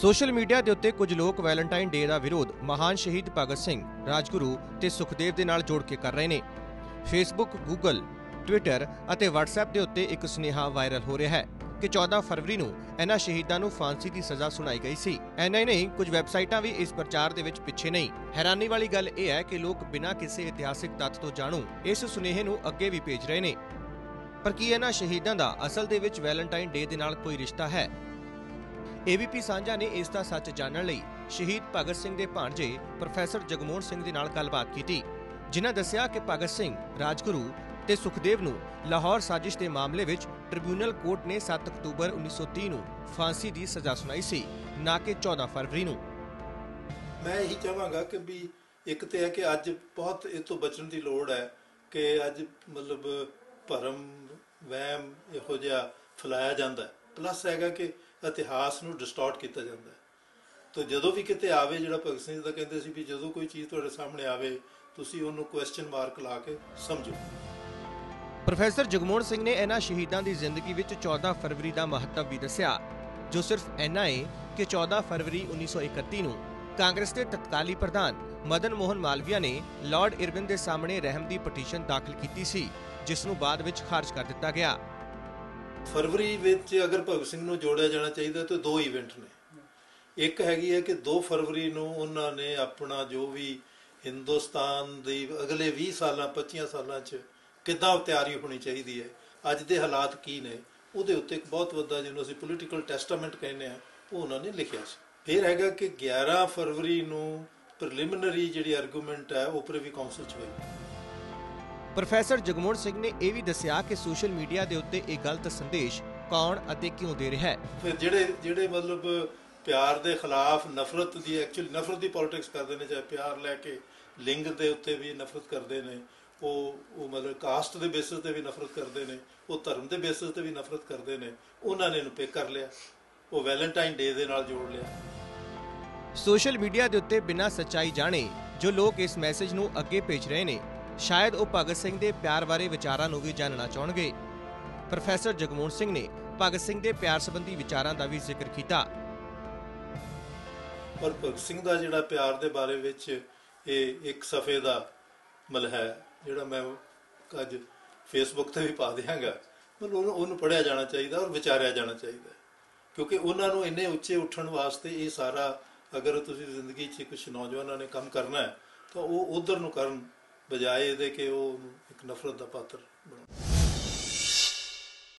Social media ਦੇ ਉੱਤੇ ਕੁਝ ਲੋਕ ਵੈਲੈਂਟਾਈਨ ਡੇ ਦਾ ਵਿਰੋਧ ਮਹਾਨ ਸ਼ਹੀਦ ਭਗਤ ਸਿੰਘ, ਰਾਜਗੁਰੂ ਤੇ ਸੁਖਦੇਵ ਦੇ ਨਾਲ ਜੋੜ ਕੇ ਕਰ ਰਹੇ ਨੇ। ਫੇਸਬੁੱਕ, ਗੂਗਲ, ਟਵਿੱਟਰ ਅਤੇ WhatsApp ਦੇ ਉੱਤੇ ਇੱਕ ਸੁਨੇਹਾ ਵਾਇਰਲ ਹੋ ਰਿਹਾ ਹੈ ਕਿ 14 ਫਰਵਰੀ ਨੂੰ ਇਹਨਾਂ ਸ਼ਹੀਦਾਂ ਨੂੰ ਫਾਂਸੀ ਦੀ ਸਜ਼ਾ ਸੁਣਾਈ ਗਈ ਸੀ। ਐਨਾ ਹੀ ਨਹੀਂ ਕੁਝ ਵੈਬਸਾਈਟਾਂ ਵੀ ਇਸ ਪ੍ਰਚਾਰ ਦੇ ਵਿੱਚ ਪਿੱਛੇ ਨਹੀਂ। ਹੈਰਾਨੀ ਵਾਲੀ ਗੱਲ ਇਹ ਹੈ ਕਿ ਲੋਕ ਬਿਨਾਂ ਕਿਸੇ ਇਤਿਹਾਸਿਕ ਤੱਥ ਤੋਂ ਜਾਣੂ ਇਸ ਸੁਨੇਹੇ ਨੂੰ ਅੱਗੇ ਵੀ ਭੇਜ ਰਹੇ ਨੇ। ਪਰ ਕੀ ਇਹਨਾਂ ਸ਼ਹੀਦਾਂ ਦਾ ਅਸਲ ਦੇ ਵਿੱਚ ਵੈਲੈਂਟਾਈਨ ਡੇ ਦੇ ਨਾਲ ਕੋਈ ਰਿਸ਼ਤਾ ਹੈ? ਏਬੀਪੀ ਸਾਂਝਾ ਨੇ ਇਸ ਦਾ ਸੱਚ ਜਾਣਨ ਲਈ ਸ਼ਹੀਦ ਭਗਤ ਸਿੰਘ ਦੇ ਭਾਣਜੇ ਪ੍ਰੋਫੈਸਰ ਜਗਮੋਹਨ ਸਿੰਘ ਦੇ ਨਾਲ ਗੱਲਬਾਤ ਕੀਤੀ ਜਿਨ੍ਹਾਂ ਦੱਸਿਆ ਕਿ ਭਗਤ ਸਿੰਘ, ਰਾਜਗੁਰੂ ਤੇ ਸੁਖਦੇਵ ਨੂੰ ਲਾਹੌਰ ਸਾਜ਼ਿਸ਼ ਦੇ ਮਾਮਲੇ ਵਿੱਚ ਟ੍ਰਿਬਿਊਨਲ ਕੋਰਟ ਨੇ 7 ਅਕਤੂਬਰ 1930 ਨੂੰ ਫਾਂਸੀ ਦੀ ਸਜ਼ਾ ਸੁਣਾਈ ਸੀ ਨਾ ਕਿ 14 ਫਰਵਰੀ ਨੂੰ। ਮੈਂ ਇਹੀ ਚਾਹਾਂਗਾ ਕਿ ਵੀ ਇੱਕ ਤੇ ਹੈ ਕਿ ਅੱਜ ਬਹੁਤ ਇਹ ਤੋਂ ਬਚਣ ਦੀ ਲੋੜ ਹੈ ਕਿ ਅੱਜ ਮਤਲਬ ਭਰਮ ਵਹਿਮ ਇਹੋ ਜਿਹਾ ਫੈਲਾਇਆ ਜਾਂਦਾ ਪਲੱਸ ਹੈਗਾ ਕਿ ਇਤਿਹਾਸ ਨੂੰ ਡਿਸਟੋਰਟ ਕੀਤਾ ਜਾਂਦਾ ਹੈ। ਤੋ ਜਦੋਂ ਵੀ ਕਿਤੇ ਆਵੇ ਜਿਹੜਾ ਭਗਤ ਸਿੰਘ ਦਾ ਕਹਿੰਦੇ ਸੀ ਵੀ ਜਦੋਂ ਕੋਈ ਚੀਜ਼ ਤੁਹਾਡੇ ਸਾਹਮਣੇ ਆਵੇ, ਤੁਸੀਂ ਉਹਨੂੰ ਕੁਐਸਚਨ ਮਾਰਕ ਲਾ ਕੇ ਸਮਝੋ। ਪ੍ਰੋਫੈਸਰ ਜਗਮੋਹਨ ਸਿੰਘ ਨੇ ਇਹਨਾਂ ਸ਼ਹੀਦਾਂ ਦੀ ਜ਼ਿੰਦਗੀ ਵਿੱਚ 14 ਫਰਵਰੀ ਦਾ ਮਹੱਤਵ ਵੀ ਦੱਸਿਆ, ਜੋ ਸਿਰਫ ਇੰਨਾ ਹੈ ਕਿ 14 ਫਰਵਰੀ 1931 ਨੂੰ ਕਾਂਗਰਸ ਦੇ ਤਤਕਾਲੀ ਪ੍ਰਧਾਨ ਮਦਨ ਮੋਹਨ ਮਾਲਵੀਆ ਨੇ ਲਾਰਡ ਇਰਵਿਨ ਦੇ ਸਾਹਮਣੇ ਰਹਿਮ ਦੀ ਪਟੀਸ਼ਨ ਦਾਖਲ ਕੀਤੀ ਸੀ, ਜਿਸ ਨੂੰ ਬਾਅਦ ਵਿੱਚ ਖਾਰਜ ਕਰ ਦਿੱਤਾ ਗਿਆ। ਫਰਵਰੀ ਵਿੱਚ ਅਗਰ ਭਗਤ ਸਿੰਘ ਨੂੰ ਜੋੜਿਆ ਜਾਣਾ ਚਾਹੀਦਾ ਤਾਂ ਦੋ ਇਵੈਂਟ ਨੇ। ਇੱਕ ਹੈਗੀ ਹੈ ਕਿ 2 ਫਰਵਰੀ ਨੂੰ ਉਹਨਾਂ ਨੇ ਆਪਣਾ ਜੋ ਵੀ ਹਿੰਦੁਸਤਾਨ ਦੀ ਅਗਲੇ 20 ਸਾਲਾਂ 25 ਸਾਲਾਂ 'ਚ ਕਿੱਦਾਂ ਤਿਆਰੀ ਹੋਣੀ ਚਾਹੀਦੀ ਹੈ, ਅੱਜ ਦੇ ਹਾਲਾਤ ਕੀ ਨੇ, ਉਹਦੇ ਉੱਤੇ ਇੱਕ ਬਹੁਤ ਵੱਡਾ ਜਿਹਨੂੰ ਅਸੀਂ ਪੋਲੀਟੀਕਲ ਟੈਸਟਾਮੈਂਟ ਕਹਿੰਦੇ ਆ ਉਹ ਉਹਨਾਂ ਨੇ ਲਿਖਿਆ ਸੀ। ਫਿਰ ਹੈਗਾ ਕਿ 11 ਫਰਵਰੀ ਨੂੰ ਪ੍ਰੀਲਿਮਿਨਰੀ ਜਿਹੜੀ ਆਰਗੂਮੈਂਟ ਹੈ, ਉਹ ਪ੍ਰੀਵੀ ਕਾਉਂਸਲ 'ਚ ਹੋਈ। ਪ੍ਰੋਫੈਸਰ ਜਗਮੋਹਨ ਸਿੰਘ ਨੇ ਇਹ ਵੀ ਦੱਸਿਆ ਕਿ ਸੋਸ਼ਲ ਮੀਡੀਆ ਦੇ ਉੱਤੇ ਇਹ ਗਲਤ ਸੰਦੇਸ਼ ਕੌਣ ਅਤੇ ਕਿਉਂ ਦੇ ਰਿਹਾ ਹੈ। ਫਿਰ ਜਿਹੜੇ ਜਿਹੜੇ ਮਤਲਬ ਪਿਆਰ ਦੇ ਖਿਲਾਫ ਨਫ਼ਰਤ ਦੀ ਐਕਚੁਅਲੀ ਨਫ਼ਰਤ ਦੀ ਪੋਲਿਟਿਕਸ ਕਰਦੇ ਨੇ ਚਾਹੇ ਪਿਆਰ ਲੈ ਕੇ ਲਿੰਗ ਦੇ ਉੱਤੇ ਵੀ ਨਫ਼ਰਤ ਕਰਦੇ ਨੇ ਉਹ ਉਹ ਮਤਲਬ ਕਾਸਟ ਦੇ ਬੇਸਿਸ ਤੇ ਵੀ ਨਫ਼ਰਤ ਕਰਦੇ ਨੇ ਉਹ ਧਰਮ ਦੇ ਬੇਸਿਸ ਤੇ ਵੀ ਨਫ਼ਰਤ ਕਰਦੇ ਨੇ ਉਹਨਾਂ ਨੇ ਇਹਨੂੰ ਪਿਕ ਕਰ ਲਿਆ। ਉਹ ਵੈਲੈਂਟਾਈਨ ਡੇ ਦੇ ਨਾਲ ਜੋੜ ਲਿਆ। ਸੋਸ਼ਲ ਮੀਡੀਆ ਦੇ ਉੱਤੇ ਬਿਨਾਂ ਸੱਚਾਈ ਜਾਣੇ ਜੋ ਲੋਕ ਇਸ ਮੈਸੇਜ ਨੂੰ ਅੱਗੇ ਭੇਜ ਰਹੇ ਨੇ ਸ਼ਾਇਦ ਉਹ ਭਗਤ ਸਿੰਘ ਦੇ ਪਿਆਰ ਬਾਰੇ ਵਿਚਾਰਾਂ ਨੂੰ ਵੀ ਜਾਣਨਾ ਚਾਹਣਗੇ। ਪ੍ਰੋਫੈਸਰ ਜਗਮੋਹਨ ਸਿੰਘ ਨੇ ਭਗਤ ਸਿੰਘ ਦੇ ਪਿਆਰ ਸੰਬੰਧੀ ਵਿਚਾਰਾਂ ਦਾ ਵੀ ਜ਼ਿਕਰ ਕੀਤਾ। ਪਰ ਭਗਤ ਸਿੰਘ ਦਾ ਜਿਹੜਾ ਪਿਆਰ ਦੇ ਬਾਰੇ ਵਿੱਚ ਇਹ ਇੱਕ ਸਫੇ ਦਾ ਮਲ ਹੈ, ਜਿਹੜਾ ਮੈਂ ਅੱਜ ਫੇਸਬੁੱਕ ਤੇ ਵੀ ਪਾ ਦਿਆਂਗਾ। ਮਤਲਬ ਉਹਨੂੰ ਉਹਨੂੰ ਪੜਿਆ ਜਾਣਾ ਚਾਹੀਦਾ ਔਰ ਵਿਚਾਰਿਆ ਜਾਣਾ ਚਾਹੀਦਾ। ਕਿਉਂਕਿ ਉਹਨਾਂ ਨੂੰ ਇੰਨੇ ਉੱਚੇ ਉੱਠਣ ਵਾਸਤੇ ਇਹ ਸਾਰਾ, ਅਗਰ ਤੁਸੀਂ ਜ਼ਿੰਦਗੀ 'ਚ ਕੁਝ ਨੌਜਵਾਨਾਂ ਨੇ ਕੰਮ ਕਰਨਾ ਹੈ, ਤਾਂ ਉਹ ਉਧਰ ਨੂੰ ਕਰਨ ਬਜਾਏ ਇਹਦੇ ਕਿ ਉਹ ਇੱਕ ਨਫ਼ਰਤ ਦਾ ਪਾਤਰ ਬਣਾਉਣ।